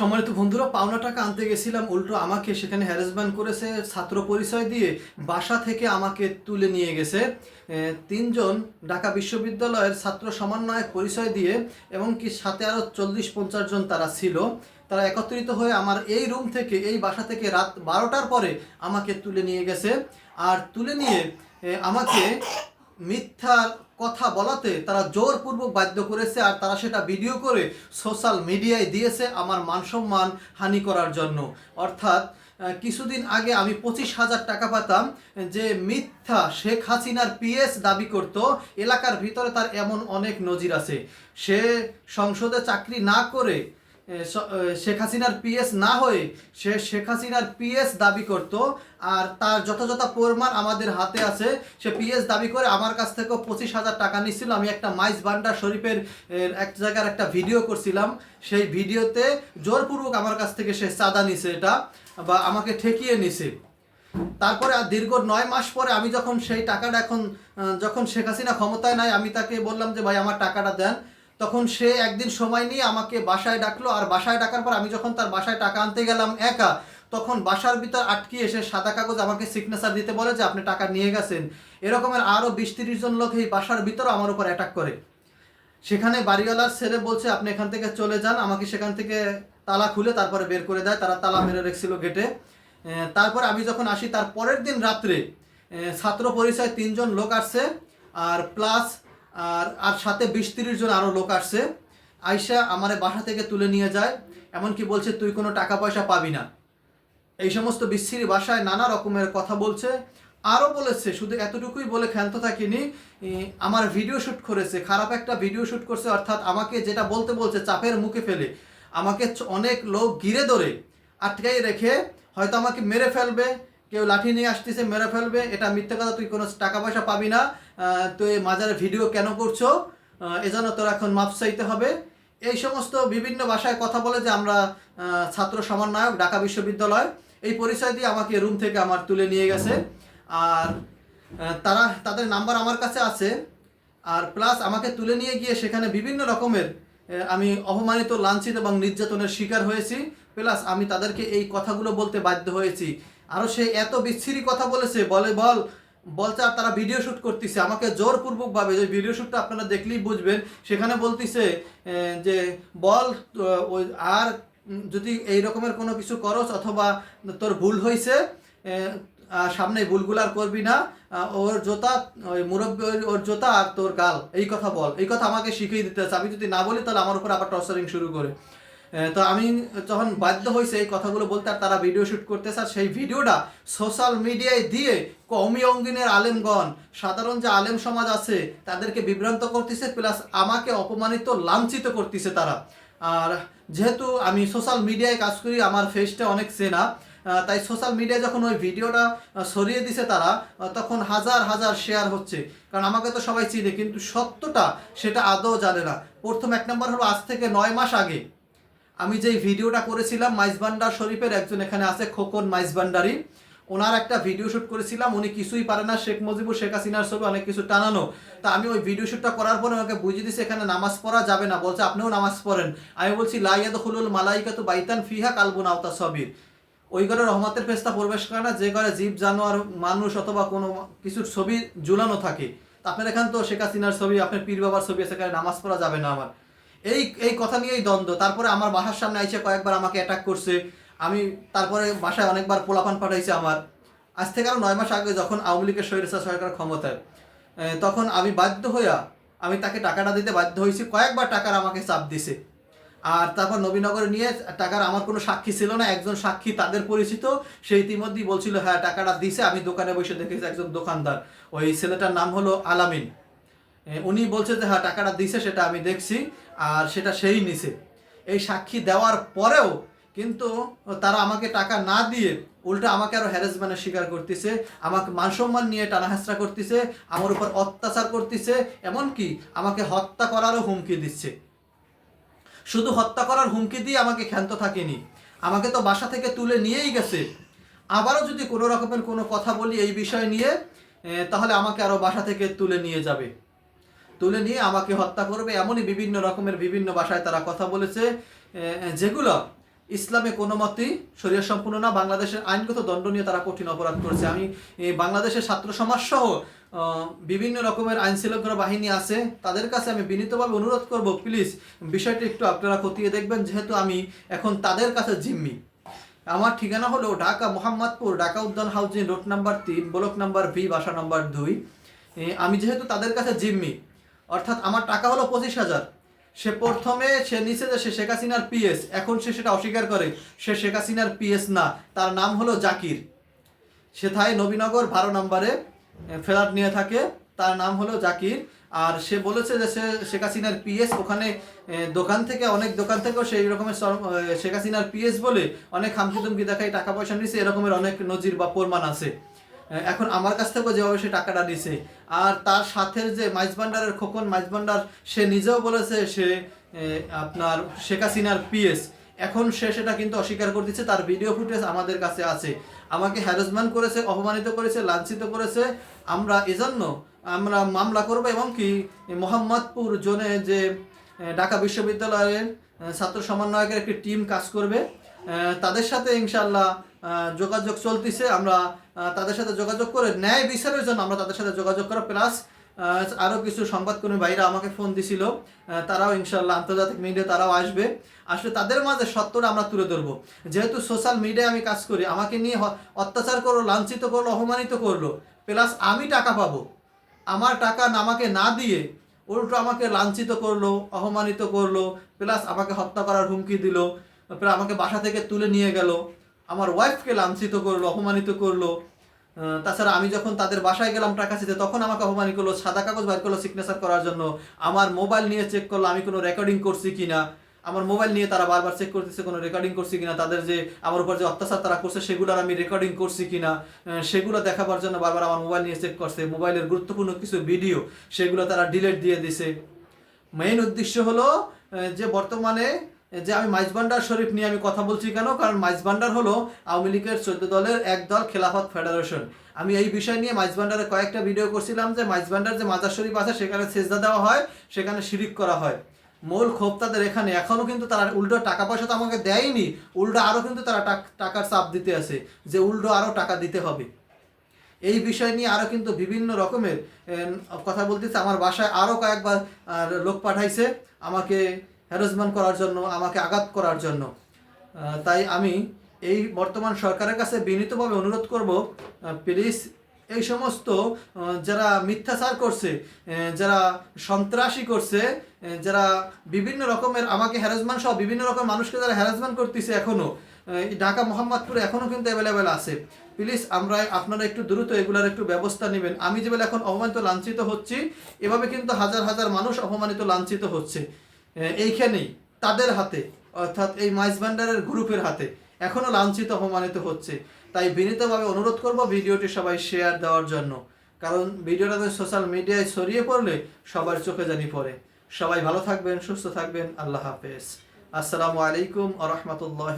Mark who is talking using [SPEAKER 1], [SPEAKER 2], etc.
[SPEAKER 1] সম্মানিত বন্ধুরা, পাওনা টাকা আনতে গেছিলাম, উল্টো আমাকে সেখানে হ্যারাসমেন্ট করেছে, ছাত্র পরিচয় দিয়ে বাসা থেকে আমাকে তুলে নিয়ে গেছে। তিনজন ঢাকা বিশ্ববিদ্যালয়ের ছাত্র সমন্বয়ক পরিচয় দিয়ে এবং কি সাথে আরও চল্লিশ পঞ্চাশ জন তারা ছিল, তারা একত্রিত হয়ে আমার এই রুম থেকে, এই বাসা থেকে রাত বারোটার পরে আমাকে তুলে নিয়ে গেছে। আর তুলে নিয়ে আমাকে মিথ্যা কথা বলাতে তারা জোরপূর্বক বাধ্য করেছে আর তারা সেটা ভিডিও করে সোশ্যাল মিডিয়ায় দিয়েছে আমার মানসম্মান হানি করার জন্য। অর্থাৎ কিছুদিন আগে আমি পঁচিশ হাজার টাকা পাতাম যে মিথ্যা শেখ হাসিনার পিএস দাবি করত, এলাকার ভিতরে তার এমন অনেক নজির আছে। সে সংসদে চাকরি না করে শেখ হাসিনার পিএস না হয়ে সে শেখ হাসিনার পিএস দাবি করত, আর তার যথাযথ প্রমাণ আমাদের হাতে আছে। সে পিএস দাবি করে আমার কাছ থেকেও পঁচিশ হাজার টাকা নিচ্ছিল। আমি একটা মাইজ বান্ডা শরীফের এক জায়গার একটা ভিডিও করছিলাম। সেই ভিডিওতে জোরপূর্বক আমার কাছ থেকে সে চাঁদা নিছে এটা, বা আমাকে ঠেকিয়ে নিছে। তারপরে আর দীর্ঘ নয় মাস পরে আমি যখন সেই টাকাটা এখন যখন শেখ হাসিনা ক্ষমতায় নাই, আমি তাকে বললাম যে, ভাই, আমার টাকাটা দেন। তখন সে একদিন সময় নিয়ে আমাকে বাসায় ডাকলো, আর বাসায় ডাকার পর আমি যখন তার বাসায় টাকা আনতে গেলাম একা, তখন বাসার ভিতর আটকে এসে সাদা কাগজ আমাকে সিগনেচার দিতে বলে যে, আপনি টাকা নিয়ে গেছেন। এরকমের আরও বিশ তিরিশ জন লোক এই বাসার ভিতর আমার উপর অ্যাটাক করে। সেখানে বাড়িওয়ালার ছেলে বলছে, আপনি এখান থেকে চলে যান, আমাকে সেখান থেকে তালা খুলে তারপরে বের করে দেয়। তারা তালা মেরে রেখেছিল গেটে। তারপর আমি যখন আসি, তার পরের দিন রাত্রে ছাত্র পরিচয় তিনজন লোক আসছে, আর প্লাস আর আর সাথে বিশ তিরিশ জন আরও লোক আসছে। আইসা আমার বাসা থেকে তুলে নিয়ে যায়, এমনকি বলছে, তুই কোনো টাকা পয়সা পাবি না। এই সমস্ত বিচ্ছিরি ভাষায় নানা রকমের কথা বলছে। আরও বলেছে, শুধু এতটুকুই বলে ক্ষান্ত থাকিনি আমার ভিডিও শ্যুট করেছে, খারাপ একটা ভিডিও শ্যুট করছে, অর্থাৎ আমাকে যেটা বলতে বলছে, চাপের মুখে ফেলে। আমাকে অনেক লোক ঘিরে ধরে আটকাই রেখে হয়তো আমাকে মেরে ফেলবে কেউ লাঠি নিয়ে আসতেছে, মেরে ফেলবে, এটা মিথ্যে কথা, তুই কোনো টাকা পয়সা পাবি না তুই মাজারে ভিডিও কেন করছ? এজন্য তোর এখন মাপ চাইতে হবে। এই সমস্ত বিভিন্ন ভাষায় কথা বলে যে আমরা ছাত্র সমন্বয়ক, ঢাকা বিশ্ববিদ্যালয়, এই পরিচয় দিয়ে আমাকে রুম থেকে আমার তুলে নিয়ে গেছে। আর তারা, তাদের নাম্বার আমার কাছে আছে। আর প্লাস আমাকে তুলে নিয়ে গিয়ে সেখানে বিভিন্ন রকমের আমি অপমানিত, লাঞ্ছিত এবং নির্যাতনের শিকার হয়েছি। প্লাস আমি তাদেরকে এই কথাগুলো বলতে বাধ্য হয়েছি। আরও সে এত বিচ্ছিরি কথা বলেছে, বলে, বল, বলছে তারা ভিডিও শ্যুট করতেছে। আমাকে জোরপূর্বকভাবে যে ভিডিও শ্যুটটা আপনারা দেখলেই বুঝবেন, সেখানে বলতেছে যে বল ওই আর যদি এই রকমের কোনো কিছু করস অথবা তোর ভুল হয়েছে সামনে ভুলগুলো আর করবি না ওর জোতা, ওই মুরব্বী ওর- জোতা আর তোর গাল, এই কথা বল। এই কথা আমাকে শিখিয়ে দিতে আছে আমি যদি না বলি, তাহলে আমার উপর আবার টর্চারিং শুরু করে। তো আমি যখন বাধ্য হয়েছে এই কথাগুলো বলতে আর তারা ভিডিও শ্যুট করতেছে, আর সেই ভিডিওটা সোশ্যাল মিডিয়ায় দিয়ে কমি অঙ্গিনের আলেমগণ, সাধারণ যে আলেম সমাজ আছে, তাদেরকে বিভ্রান্ত করতেছে প্লাস আমাকে অপমানিত, লাঞ্ছিত করতেছে তারা। আর যেহেতু আমি সোশ্যাল মিডিয়ায় কাজ করি, আমার ফেসটা অনেক চেনা তাই সোশ্যাল মিডিয়ায় যখন ওই ভিডিওটা সরিয়ে দিছে তারা তখন হাজার হাজার শেয়ার হচ্ছে। কারণ আমাকে তো সবাই চিনে, কিন্তু সত্যটা সেটা আদৌ জানে না। প্রথম এক নম্বর হলো আজ থেকে নয় মাস আগে। আমি যেই ভিডিওটা করেছিলাম মাইজবান্ডার শরীফের একজন এখানে আছে খোকন মাইজবান্ডারি ওনার একটা ভিডিও শ্যুট করেছিলাম, উনি কিছুই পারে না, শেখ মুজিবুর, শেখ হাসিনার ছবি অনেক কিছু টানানো। তা আমি ওই ভিডিও শ্যুটটা করার পরে ওনাকে বুঝিয়ে দিছে এখানে নামাজ পড়া যাবে না। বলছে, আপনিও নামাজ পড়েন। আমি বলছি লাইয়াদ হুলুল মালাইকা তো বাইতান ফিহা কালবুন আওতা সবির ওই ঘরে রহমতের ফেস্তা প্রবেশ করে না, যে ঘরে জীব, জানোয়ার, মানুষ অথবা কোনো কিছুর ছবি ঝুলানো থাকে। আপনার এখানে তো শেখ হাসিনার ছবি, আপনার পীর বাবার ছবি আছে নামাজ পড়া যাবে না আমার। এই এই কথা নিয়েই দ্বন্দ্ব। তারপরে আমার বাসার সামনে আইসে কয়েকবার আমাকে অ্যাটাক করছে। আমি তারপরে বাসায় অনেকবার পোলাপান পাঠাইছে আমার। আজ থেকে আরও নয় মাস আগে যখন আওয়ামী লীগের স্বৈরাচার সরকার ক্ষমতায় তখন আমি বাধ্য হইয়া আমি তাকে টাকাটা দিতে বাধ্য হয়েছি কয়েকবার টাকার আমাকে চাপ দিছে। আর তারপর নবীনগরে নিয়ে টাকার আমার কোনো সাক্ষী ছিল না। একজন সাক্ষী তাদের পরিচিত। সে ইতিমধ্যেই বলছিল হ্যাঁ টাকাটা দিছে। আমি দোকানে বসে দেখেছি একজন দোকানদার। ওই ছেলেটার নাম হলো আলামিন। উনি বলছে যে হ্যাঁ টাকাটা দিছে, সেটা আমি দেখছি, আর সেটা সেই নিছে। এই সাক্ষী দেওয়ার পরেও কিন্তু তারা আমাকে টাকা না দিয়ে উল্টো আমাকে আরও হ্যারাসমেন্টের শিকার করতেছে, আমাকে মানসম্মান নিয়ে টানাহাসরা করতেছে, আমার উপর অত্যাচার করতেছে, এমনকি আমাকে হত্যা করারও হুমকি দিচ্ছে। শুধু হত্যা করার হুমকি দিয়ে আমাকে ক্ষান্ত থাকেনি। আমাকে তো বাসা থেকে তুলে নিয়েই গেছে। আবারও যদি কোনো রকমের কোনো কথা বলি এই বিষয় নিয়ে তাহলে আমাকে আরও বাসা থেকে তুলে নিয়ে যাবে। তুলে নিয়ে আমাকে হত্যা করবে এমনই বিভিন্ন রকমের বিভিন্ন ভাষায় তারা কথা বলেছে যেগুলো ইসলামে কোনো মতেই শরীর সম্পূর্ণ না, বাংলাদেশের আইনগত দণ্ডনীয় তারা কঠিন অপরাধ করেছে। আমি বাংলাদেশের ছাত্র সমাজ সহ বিভিন্ন রকমের আইন শৃঙ্খলা বাহিনী আছে, তাদের কাছে আমি বিনীতভাবে অনুরোধ করব, প্লিজ বিষয়টি একটু আপনারা খতিয়ে দেখবেন, যেহেতু আমি এখন তাদের কাছে জিম্মি। আমার ঠিকানা হলো Dhaka Mohammadpur, Dhaka Udyan housing road number তিন, ব্লক নাম্বার ভি, বাসা নাম্বার দুই। আমি যেহেতু তাদের কাছে জিম্মি অর্থাৎ আমার টাকা হলো পঁচিশ হাজার। সে প্রথমে সে নিচে যে সে শেখ হাসিনার পিএস, এখন সে সেটা অস্বীকার করে। সে শেখ হাসিনার পিএস না, তার নাম হলো জাকির। সে থাই নবীনগর, বারো নম্বরে ফ্ল্যাট নিয়ে থাকে, তার নাম হলো জাকির। আর সে বলেছে যে সে শেখ হাসিনার পিএস, ওখানে দোকান থেকে, অনেক দোকান থেকেও সেই রকমের শেখ হাসিনার পিএস বলে অনেক হামকি দেখাই টাকা পয়সা নিয়েছে এরকমের অনেক নজির বা প্রমাণ আছে। এখন আমার কাছ থেকেও যেভাবে সে টাকাটা নিছে। আর তার সাথে যে মাইজবান্ডারের খোকন মাইজবান্ডার সে নিজেও বলেছে সে আপনার শেখ হাসিনার পিএস। এখন সে সেটা কিন্তু অস্বীকার করতেছে তার ভিডিও ফুটেজ আমাদের কাছে আছে। আমাকে হ্যারাসমেন্ট করেছে, অপমানিত করেছে, লাঞ্ছিত করেছে। আমরা এজন্য, আমরা মামলা করব এবং কি, মোহাম্মদপুর জোনে যে ঢাকা বিশ্ববিদ্যালয়ের ছাত্র সমন্বয়কের একটি টিম কাজ করবে তাদের সাথে ইনশাল্লাহ যোগাযোগ চলতেছে। আমরা তাদের সাথে যোগাযোগ করে ন্যায় বিচারের জন্য আমরা তাদের সাথে যোগাযোগ করা। প্লাস আরও কিছু সংবাদকর্মী ভাইরা আমাকে ফোন দিছিল। তারাও ইনশাল্লাহ আন্তর্জাতিক মিডিয়া তারাও আসবে। আসলে তাদের মাঝে সত্যটা আমরা তুলে ধরবো। যেহেতু সোশ্যাল মিডিয়ায় আমি কাজ করি, আমাকে নিয়ে অত্যাচার করল, লাঞ্ছিত করল, অপমানিত করল। প্লাস আমি টাকা পাবো। আমার টাকা আমাকে না দিয়ে উল্টো আমাকে লাঞ্ছিত করল, অপমানিত করল। প্লাস আমাকে হত্যা করার হুমকি দিল। আমাকে বাসা থেকে তুলে নিয়ে গেল। আমার ওয়াইফকে লাঞ্ছিত করল, অপমানিত করল। তাছাড়া আমি যখন তাদের বাসায় গেলাম টাকা দিতে তখন আমাকে অপমানিত করল, সাদা কাগজ বাইর করল সিগনেচার করার জন্য। আমার মোবাইল নিয়ে চেক করল, আমি কোনো রেকর্ডিং করছি কিনা। আমার মোবাইল নিয়ে তারা বারবার চেক করতেছে, কোনো রেকর্ডিং করছি কিনা। তাদের যে, আমার উপর যে অত্যাচার তারা করছে, সেগুলোর আমি রেকর্ডিং করছি কিনা। সেগুলো দেখাবার জন্য বারবার আমার মোবাইল নিয়ে চেক করছে। মোবাইলের গুরুত্বপূর্ণ কিছু ভিডিও সেগুলো তারা ডিলিট দিয়ে দিছে। মেইন উদ্দেশ্য হলো যে বর্তমানে যে আমি মাইজবান্ডার শরীফ নিয়ে আমি কথা বলছি কেন? কারণ মাইজবান্ডার হলো আওয়ামী লীগের চোদ্দ দলের এক দল খেলাফত ফেডারেশন। আমি এই বিষয় নিয়ে মাইজবান্ডারে কয়েকটা ভিডিও করছিলাম যে মাইজবান্ডার যে মাজার শরীফ আছে সেখানে সেজদা দেওয়া হয়, সেখানে শিরিক করা হয়। মূল ক্ষোভ তাদের এখানে। এখনও কিন্তু তারা উল্টো টাকা পয়সা তো আমাকে দেয়নি, উল্টো আরও কিন্তু তারা টাক- টাকার চাপ দিতে আছে যে উল্টো আরও টাকা দিতে হবে। এই বিষয় নিয়ে আরও কিন্তু বিভিন্ন রকমের কথা বলতেছে। আমার বাসায় আরও কয়েকবার লোক পাঠাইছে। আমাকে হ্যারাসমেন্ট করার জন্য, আমাকে আঘাত করার জন্য। তাই আমি এই বর্তমান সরকারের কাছে বিনীতভাবে অনুরোধ করব প্লিজ এই সমস্ত যারা মিথ্যাচার করছে যারা সন্ত্রাসী করছে যারা বিভিন্ন রকমের আমাকে হ্যারাসমেন্ট সহ বিভিন্ন রকম মানুষকে যারা হ্যারাসমেন্ট করতেছে এখনও ঢাকা, মোহাম্মদপুরে এখনও কিন্তু অ্যাভেলেবেল আছে। প্লিজ আমরা আপনারা একটু দ্রুত এগুলার একটু ব্যবস্থা নেবেন। আমি যেভাবে এখন অপমানিত, লাঞ্ছিত হচ্ছি, এভাবে কিন্তু হাজার হাজার মানুষ অপমানিত, লাঞ্ছিত হচ্ছে। এইখানেই তাদের হাতে, অর্থাৎ এই মাইস ভান্ডারের গ্রুপের হাতে এখনও লাঞ্ছিত, অপমানিত হচ্ছে। তাই বিনীতভাবে অনুরোধ করব ভিডিওটি সবাই শেয়ার দেওয়ার জন্য। কারণ ভিডিওটা সোশ্যাল মিডিয়ায় ছড়িয়ে পড়লে সবার চোখে জানি পড়ে। সবাই ভালো থাকবেন, সুস্থ থাকবেন। আল্লাহ হাফেজ। আসসালামু আলাইকুম আ রহমতুল্লাহ